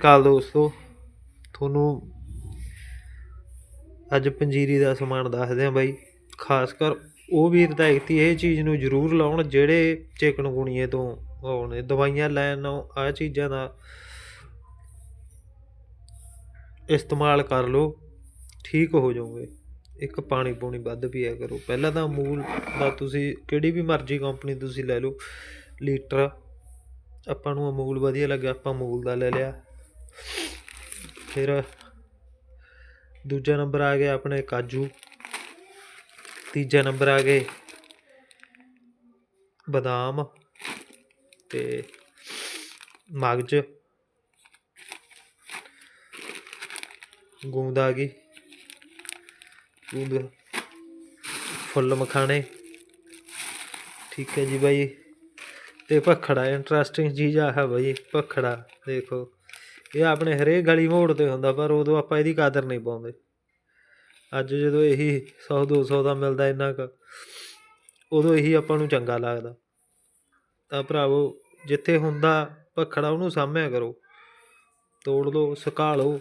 ਕਾਲ ਦੋਸਤੋ, ਤੁਹਾਨੂੰ ਅੱਜ ਪੰਜੀਰੀ ਦਾ ਸਮਾਨ ਦੱਸਦੇ ਆ ਬਾਈ। ਖਾਸ ਕਰ ਉਹ ਵੀਰ ਦਾ ਇਕਤੀ ਇਹ ਚੀਜ਼ ਨੂੰ ਜ਼ਰੂਰ ਲਾਉਣ, ਜਿਹੜੇ ਚਿਕਨਗੁਣੀਏ ਤੋਂ ਹੋਣ ਦਵਾਈਆਂ ਲੈਣ ਨੂੰ ਆ ਚੀਜ਼ਾਂ ਦਾ ਇਸਤੇਮਾਲ ਕਰ ਲਓ, ਠੀਕ ਹੋ ਜਾਓਗੇ। ਇੱਕ ਪਾਣੀ ਪੂਣੀ ਵੱਧ ਪੀਆ ਕਰੋ। ਪਹਿਲਾਂ ਤਾਂ ਅਮੂਲ ਦਾ ਤੁਸੀਂ, ਕਿਹੜੀ ਵੀ ਮਰਜ਼ੀ ਕੰਪਨੀ ਤੁਸੀਂ ਲੈ ਲਓ, ਲੀਟਰ। ਆਪਾਂ ਨੂੰ ਅਮੂਲ ਵਧੀਆ ਲੱਗਾ ਆਪਾਂ ਅਮੂਲ ਦਾ ਲੈ ਲਿਆ। ਫਿਰ ਦੂਜਾ ਨੰਬਰ ਆ ਗਿਆ ਆਪਣੇ ਕਾਜੂ। ਤੀਜਾ ਨੰਬਰ ਆ ਗਏ ਬਦਾਮ ਤੇ ਮਗਜ। ਗੂੰਦ ਆ ਗਈ। ਗੂੰਦ ਫੁੱਲ ਮਖਾਣੇ। ਠੀਕ ਹੈ ਜੀ ਬਾਈ। ਤੇ ਭਖੜਾ ਇੰਟਰਸਟਿੰਗ ਚੀਜ਼ ਆ ਹੈ ਬਾਈ, ਭਖੜਾ, ਦੇਖੋ। ਇਹ ਆਪਣੇ ਹਰੇਕ ਗਲੀ ਮੋੜ ਤੇ ਹੁੰਦਾ, ਪਰ ਉਦੋਂ ਆਪਾਂ ਇਹਦੀ ਕਦਰ ਨਹੀਂ ਪਾਉਂਦੇ। ਅੱਜ ਜਦੋਂ ਇਹੀ 100 200 ਦਾ ਮਿਲਦਾ ਇੰਨਾ ਕੁ, ਉਦੋਂ ਇਹੀ ਆਪਾਂ ਨੂੰ ਚੰਗਾ ਲੱਗਦਾ। ਤਾਂ ਭਰਾਵੋ, ਜਿੱਥੇ ਹੁੰਦਾ ਭਖੜਾ, ਉਹਨੂੰ ਸਾਂਭਿਆ ਕਰੋ। ਤੋੜ ਲਓ, ਸੁਕਾ ਲਓ।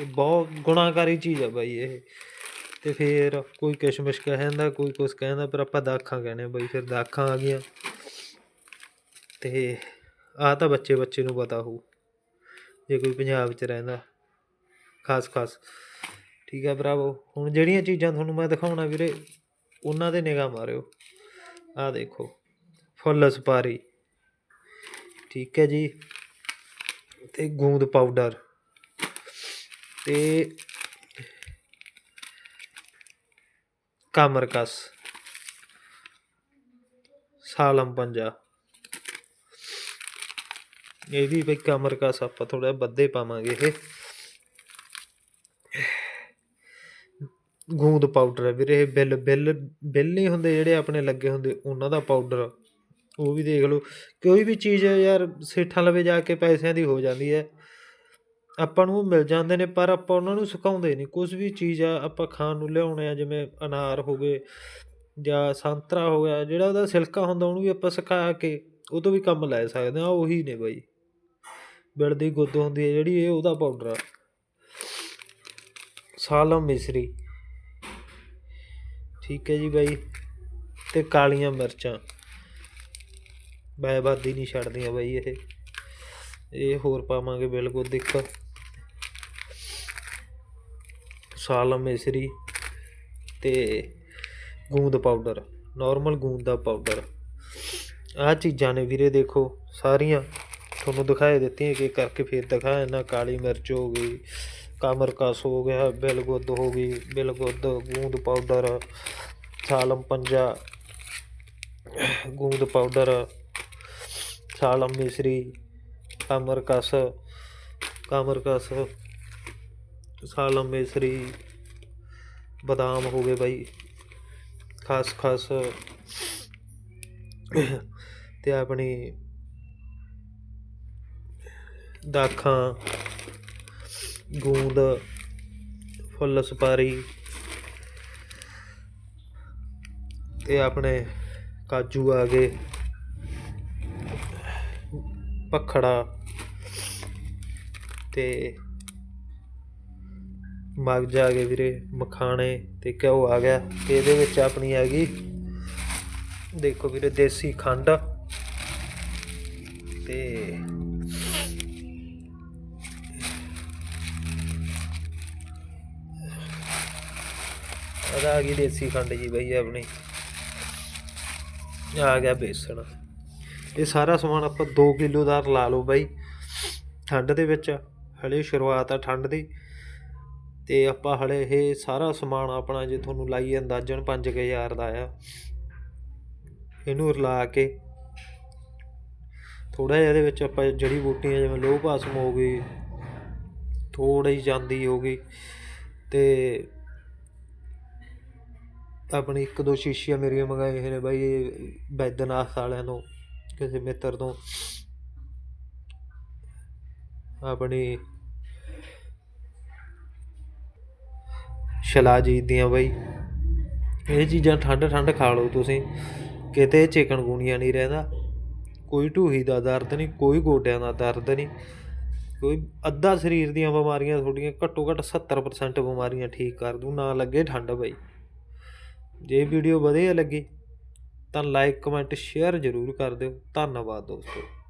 ਇਹ ਬਹੁਤ ਗੁਣਾਕਾਰੀ ਚੀਜ਼ ਆ ਬਾਈ ਇਹ। ਤੇ ਫਿਰ ਕੋਈ ਕਿਸ਼ਮਿਸ਼ ਕਹਿ ਕੋਈ ਕੁਛ ਕਹਿੰਦਾ, ਪਰ ਆਪਾਂ ਦਾਖਾਂ ਕਹਿੰਦੇ ਆ ਬਾਈ, ਫਿਰ ਦਾਖਾਂ ਆ ਗਈਆਂ। ਤੇ ਆ ਤਾਂ ਬੱਚੇ ਬੱਚੇ ਨੂੰ ਪਤਾ ਹੋਊ। ਜੇ ਕੋਈ ਪੰਜਾਬ 'ਚ ਰਹਿੰਦਾ। ਖਾਸ ਖਾਸ। ਠੀਕ ਹੈ ਭਰਾਵੋ, ਹੁਣ ਜਿਹੜੀਆਂ ਚੀਜ਼ਾਂ ਤੁਹਾਨੂੰ ਮੈਂ ਦਿਖਾਉਣਾ ਵੀਰੇ, ਉਹਨਾਂ ਤੇ ਨਿਗਾਹ ਮਾਰਿਓ। ਆਹ ਦੇਖੋ, ਫੁੱਲ ਸੁਪਾਰੀ। ਠੀਕ ਹੈ ਜੀ। ਤੇ ਗੂੰਦ ਪਾਊਡਰ। ਤੇ ਕਾਮਰਕਸ। ਸਾਲਮ ਪੰਜਾ। ਇਹ ਵੀ ਬਈ ਕਮਰ ਕਾਮਰਕਸ ਆਪਾਂ ਥੋੜਾ ਵੱਧੇ ਪਾਵਾਂਗੇ ਇਹ। ਗੂੰਦ ਪਾਊਡਰ ਹੈ ਵੀਰੇ, ਇਹ ਬਿੱਲ ਬਿੱਲ ਬਿੱਲ ਨਹੀਂ ਹੁੰਦੇ ਜਿਹੜੇ ਆਪਣੇ ਲੱਗੇ ਹੁੰਦੇ, ਉਹਨਾਂ ਦਾ ਪਾਊਡਰ ਉਹ ਵੀ ਦੇਖ ਲਓ, ਕੋਈ ਵੀ ਚੀਜ਼ ਯਾਰ ਸੇਠਾਂ ਲਵੇ ਜਾ ਕੇ ਪੈਸਿਆਂ ਦੀ ਹੋ ਜਾਂਦੀ ਹੈ। ਆਪਾਂ ਨੂੰ ਮਿਲ ਜਾਂਦੇ ਨੇ, ਪਰ ਆਪਾਂ ਉਹਨਾਂ ਨੂੰ ਸੁਕਾਉਂਦੇ ਨਹੀਂ। ਕੁਝ ਵੀ ਚੀਜ਼ ਆ, ਆਪਾਂ ਖਾਣ ਨੂੰ ਲਿਆਉਣੇ ਆ, ਜਿਵੇਂ ਅਨਾਰ ਹੋ ਗਏ ਜਾਂ ਸੰਤਰਾ ਹੋ ਗਿਆ, ਜਿਹੜਾ ਉਹਦਾ ਸਿਲਕਾ ਹੁੰਦਾ, ਉਹਨੂੰ ਵੀ ਆਪਾਂ ਸੁਕਾ ਕੇ, ਉਹ ਤੋਂ ਵੀ ਕੰਮ ਲੈ ਸਕਦੇ ਆ ਉਹੀ ਨੇ ਬਾਈ। ਬਿਲ ਦੀ ਗੁੱਦ ਹੁੰਦੀ ਹੈ ਜਿਹੜੀ, ਇਹ ਉਹਦਾ ਪਾਊਡਰ ਆ। ਸਾਲਮ ਮਿਸਰੀ। ਠੀਕ ਹੈ ਜੀ ਬਾਈ। ਤੇ ਕਾਲੀਆਂ ਮਿਰਚਾਂ। ਬਾਦੀ ਨਹੀਂ ਛੱਡਦੀਆਂ ਬਾਈ ਇਹ। ਇਹ ਹੋਰ ਪਾਵਾਂਗੇ ਬਿਲਕੁਲ ਦਿੱਖ ਸਾਲਮ ਮਿਸਰੀ ਤੇ ਗੂੰਦ ਪਾਊਡਰ ਨਾਰਮਲ ਗੂੰਦ ਦਾ ਪਾਊਡਰ ਆਹ ਚੀਜ਼ਾਂ ਨੇ ਵੀਰੇ ਦੇਖੋ, ਸਾਰੀਆਂ। ਤੁਹਾਨੂੰ ਦਿਖਾਏ ਦਿੱਤੀਆਂ ਕਿ ਕਰਕੇ ਫਿਰ ਦਿਖਾਇਆ ਨਾ ਕਾਲੀ ਮਿਰਚ ਹੋ ਗਈ ਕਾਮਰਕਸ ਹੋ ਗਿਆ ਬਿਲਗੁੱਦ ਹੋ ਗਈ ਬਿਲਗੁੱਦ ਗੂੰਦ ਪਾਊਡਰ ਸਾਲਮ ਪੰਜਾ, ਗੂੰਦ ਪਾਊਡਰ ਸਾਲਮ ਮਿਸਰੀ ਕਾਮਰਕਸ ਕਾਮਰਕਸ ਸਾਲਮ ਮਿਸਰੀ, ਬਦਾਮ ਹੋ ਗਏ ਬਾਈ, ਖਾਸ ਖਾਸ, ਤੇ ਆਪਣੀ ਦਾਖਾਂ, ਗੂੰਦ, ਫੁੱਲ ਸੁਪਾਰੀ ਅਤੇ ਆਪਣੇ ਕਾਜੂ ਆ ਗਏ ਪਖੜਾ ਅਤੇ ਮਗਜ ਆ ਗਏ ਵੀਰੇ, ਮਖਾਣੇ ਅਤੇ ਘਿਓ ਆ ਗਿਆ। ਅਤੇ ਇਹਦੇ ਵਿੱਚ ਆਪਣੀ ਆ ਗਈ, ਦੇਖੋ ਵੀਰੇ, ਦੇਸੀ ਖੰਡ ਤੇ ਇਹਦਾ ਆ ਗਈ ਦੇਸੀ ਖੰਡ ਜੀ ਬਈ ਆਪਣੀ। ਆ ਗਿਆ ਬੇਸਣ। ਇਹ ਸਾਰਾ ਸਮਾਨ ਆਪਾਂ 2 ਕਿਲੋ ਦਾ ਲਾ ਲਓ ਬਾਈ। ਠੰਡ ਦੇ ਵਿੱਚ ਹਲੇ ਸ਼ੁਰੂਆਤ ਆ ਠੰਡ ਦੀ। ਤੇ ਆਪਾਂ ਹਲੇ ਇਹ ਸਾਰਾ ਸਮਾਨ ਆਪਣਾ ਜੇ ਤੁਹਾਨੂੰ ਲਾਈਏ ਅੰਦਾਜ਼ਨ 5000 ਦਾ ਆ। ਇਹਨੂੰ ਰਲਾ ਕੇ ਥੋੜਾ ਜਿਹਾ ਇਹਦੇ ਵਿੱਚ ਆਪਾਂ ਜੜੀ ਬੂਟੀਆਂ ਜਿਵੇਂ ਲੋਹ ਭਾਸਮ ਹੋ ਗਈ ਥੋੜੀ ਜਾਂਦੀ ਹੋ ਗਈ। ਤੇ ਆਪਣੀ ਇੱਕ ਦੋ ਸ਼ੀਸ਼ੀਆਂ ਮੇਰੀਆਂ ਮੰਗਾਏ ਹੋਏ ਨੇ ਬਾਈ, ਇਹ ਬੈਦਨਾਥ ਵਾਲਿਆਂ ਤੋਂ, ਕਿਸੇ ਮਿੱਤਰ ਤੋਂ। ਆਪਣੀ ਸ਼ਲਾਜੀਤ ਦੀਆਂ ਬਾਈ। ਇਹ ਚੀਜ਼ਾਂ ਠੰਡ ਠੰਡ ਖਾ ਲਓ ਤੁਸੀਂ। ਕਿਤੇ ਚਿਕਨ ਗੁਣੀਆਂ ਨਹੀਂ ਰਹਿੰਦਾ। ਕੋਈ ਢੂਹੀ ਦਾ ਦਰਦ ਨਹੀਂ, ਕੋਈ ਗੋਡਿਆਂ ਦਾ ਦਰਦ ਨਹੀਂ। ਕੋਈ ਅੱਧਾ ਸਰੀਰ ਦੀਆਂ ਬਿਮਾਰੀਆਂ ਤੁਹਾਡੀਆਂ ਘੱਟੋ ਘੱਟ 70% ਬਿਮਾਰੀਆਂ ਠੀਕ ਕਰ ਦੂ ਨਾ ਲੱਗੇ ਠੰਡ ਬਈ। ਜੇ ਵੀਡੀਓ ਵਧੀਆ ਲੱਗੀ ਤਾਂ ਲਾਈਕ ਕਮੈਂਟ ਸ਼ੇਅਰ ਜ਼ਰੂਰ ਕਰ ਦਿਓ। ਧੰਨਵਾਦ ਦੋਸਤੋ।